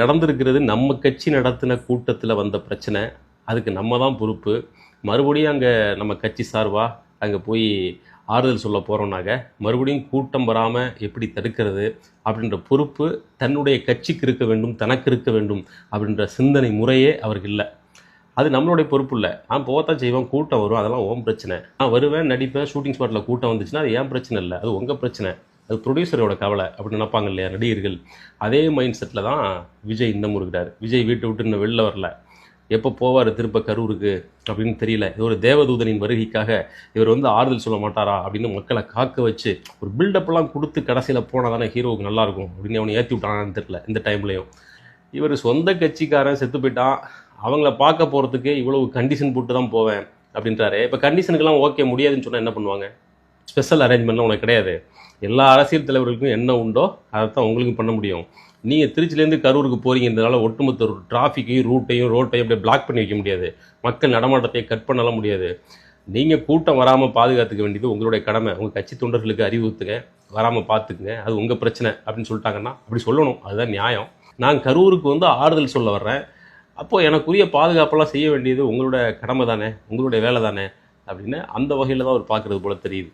நடந்திருக்கிறது நம்ம கட்சி நடத்தின கூட்டத்தில் வந்த பிரச்சனை. அதுக்கு நம்ம தான் பொறுப்பு. மறுபடியும் அங்கே நம்ம கட்சி சார்பாக அங்கே போய் ஆறுதல் சொல்ல போகிறோம்னாக்க மறுபடியும் கூட்டம் வராமல் எப்படி தடுக்கிறது அப்படின்ற பொறுப்பு தன்னுடைய கட்சிக்கு இருக்க வேண்டும் தனக்கு இருக்க வேண்டும் அப்படின்ற சிந்தனை முறையே அவருக்கு இல்லை. அது நம்மளுடைய பொறுப்பு இல்லை. நான் போகத்தான் செய்வேன் கூட்டம் வரும் அதெல்லாம் ஓம் பிரச்சனை. நான் வருவேன் நடிப்பேன் ஷூட்டிங் ஸ்பாட்டில் கூட்டம் வந்துச்சுன்னா அது ஏன் பிரச்சனை இல்லை? அது உங்கள் பிரச்சனை. அது ப்ரொடியூசரோட கவலை அப்படின்னு நினைப்பாங்க இல்லையா நடிகர்கள். அதே மைண்ட் செட்டில் தான் விஜய் இன்னும் இருக்கிறார் விஜய் வீட்டை விட்டு இன்னும் வெளில வரல. எப்போ போவார் திருப்ப கரூருக்கு அப்படின்னு தெரியல. இது ஒரு தேவதூதனின் வருகைக்காக இவர் வந்து ஆறுதல் சொல்ல மாட்டாரா அப்படின்னு மக்களை காக்க வச்சு ஒரு பில்டப்லாம் கொடுத்து கடைசியில் போனால் தானே ஹீரோவுக்கு நல்லாயிருக்கும் அப்படின்னு அவனை ஏற்றி விட்டானான்னு தெரியல இந்த டைம்லையும் இவர் சொந்த கட்சிக்காரன் செத்து போயிட்டான். அவங்கள பார்க்க போகிறதுக்கு இவ்வளவு கண்டிஷன் போட்டு தான் போவேன் அப்படின்றாரு. இப்போ கண்டிஷனுக்கெல்லாம் ஓகே முடியாதுன்னு சொன்னால் என்ன பண்ணுவாங்க? ஸ்பெஷல் அரேஞ்ச்மெண்ட்லாம் உனக்கு கிடையாது. எல்லா அரசியல் தலைவர்களுக்கும் என்ன உண்டோ அதை தான் உங்களுக்கும் பண்ண முடியும். நீங்கள் திருச்சிலேருந்து கரூருக்கு போகிறீங்கிறதுனால ஒட்டுமொத்த டிராஃபிக்கையும் ரூட்டையும் ரோட்டையும் அப்படியே பிளாக் பண்ணி வைக்க முடியாது. மக்கள் நடமாட்டத்தை கட் பண்ணலாம் முடியாது. நீங்கள் கூட்டம் வராமல் பாதுகாத்துக்க வேண்டியது உங்களுடைய கடமை. உங்கள் கட்சி தொண்டர்களுக்கு அறிவுறுத்துங்க. வராமல் பார்த்துக்குங்க அது உங்கள் பிரச்சனை அப்படின்னு சொல்லிட்டாங்கன்னா அப்படி சொல்லணும். அதுதான் நியாயம். நான் கரூருக்கு வந்து ஆறுதல் சொல்ல வர்றேன். அப்போது எனக்குரிய பாதுகாப்பெல்லாம் செய்ய வேண்டியது உங்களோட கடமை தானே உங்களுடைய வேலை தானே அப்படின்னு அந்த வகையில் தான் அவர் பார்க்குறது போல் தெரியுது.